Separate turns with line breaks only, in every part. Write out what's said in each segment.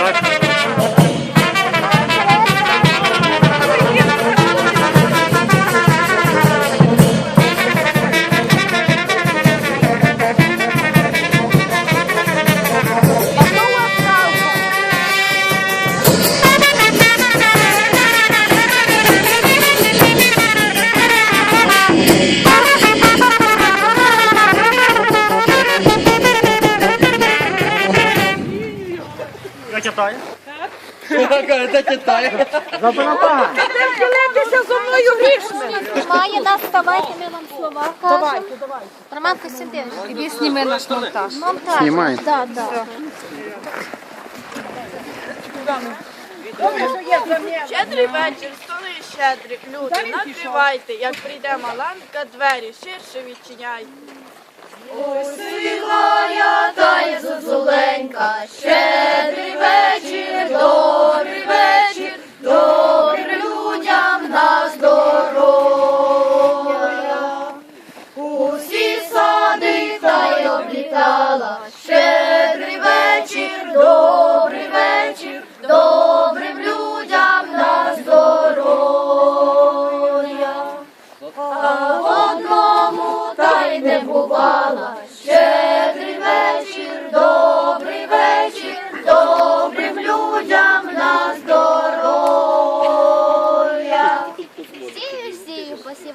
North. Я читаю.
Це читає.
Ділитися зо мною грішми.
Має нас вставайте, ми вам слова кажемо. Романко, сиди.
Іди сніми наш монтаж.
Монтаж.
Знімай.
Да, да.
Щедрий вечір, столи щедрі, люди, накривайте, як прийде маланка, двері ширше відчиняйте.
Сію,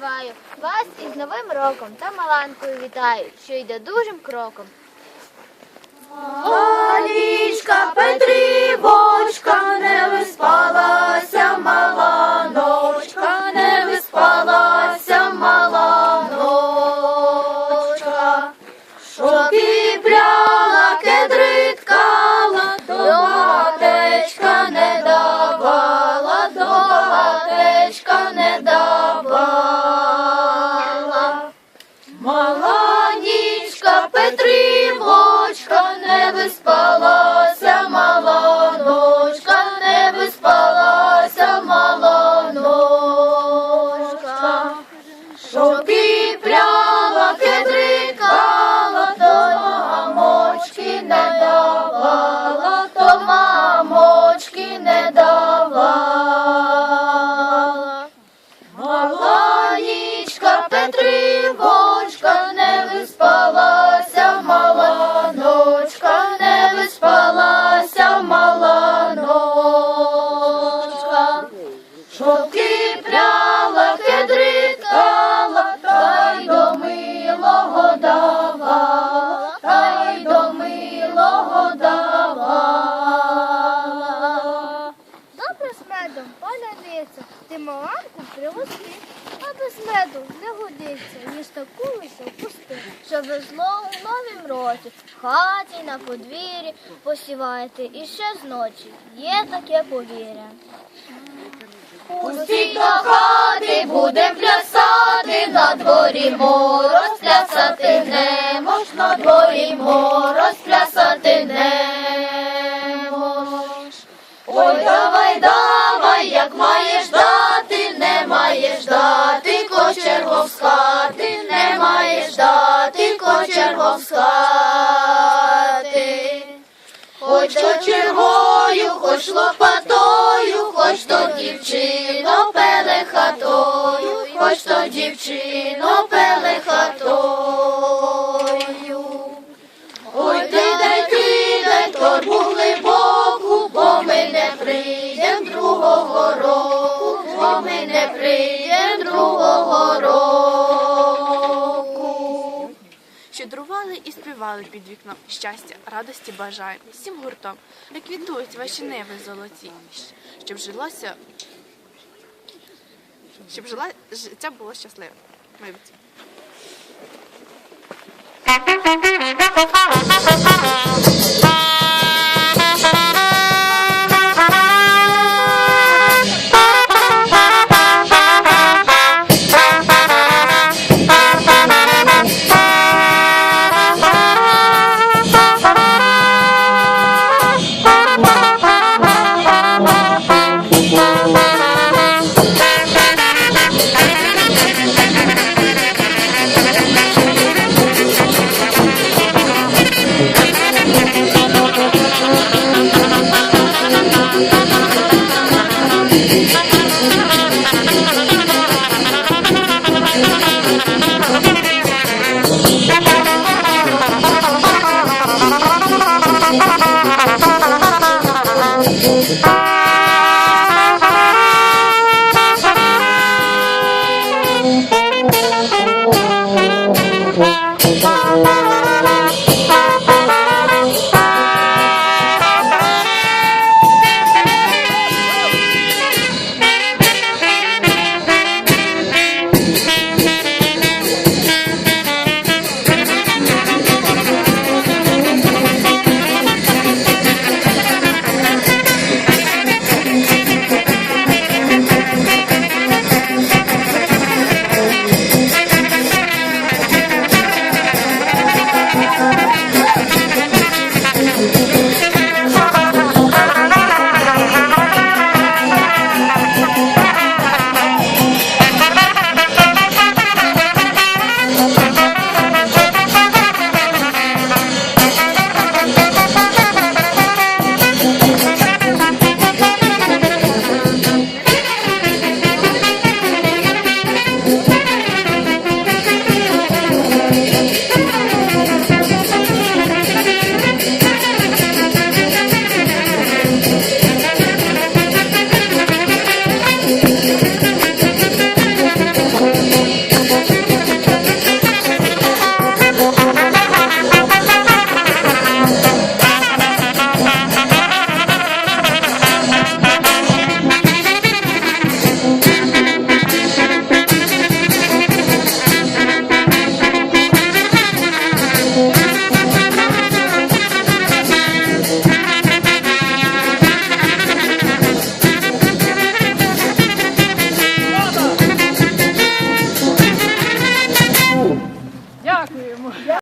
сію, посіваю. Вас із Новим роком та маланкою вітаю, що йде дужим кроком.
Малічка Петрівочка, не виспалася
меду не годиться, ніж таку лише впусти, що ви зло у новім році, в хаті, на подвір'ї посіваєте і ще зночі. Є таке повір'я.
Усі до хати будем плясати, на дворі мороз плясати не мож, на дворі мороз Чергою, хоч лопатою, хоч то дівчино пеле хатою, хоч то дівчино пеле. Ой, кидай, кидай торбу глибоку, бо ми не прийдем другого року, бо ми не прийдем другого року.
Співали під вікном. Щастя, радості бажаємо всім гуртом. ліквідують ваші неви золоті, щоб жилося, щоб жила, життя було щасливе. Майбутнє.
Thank you. Música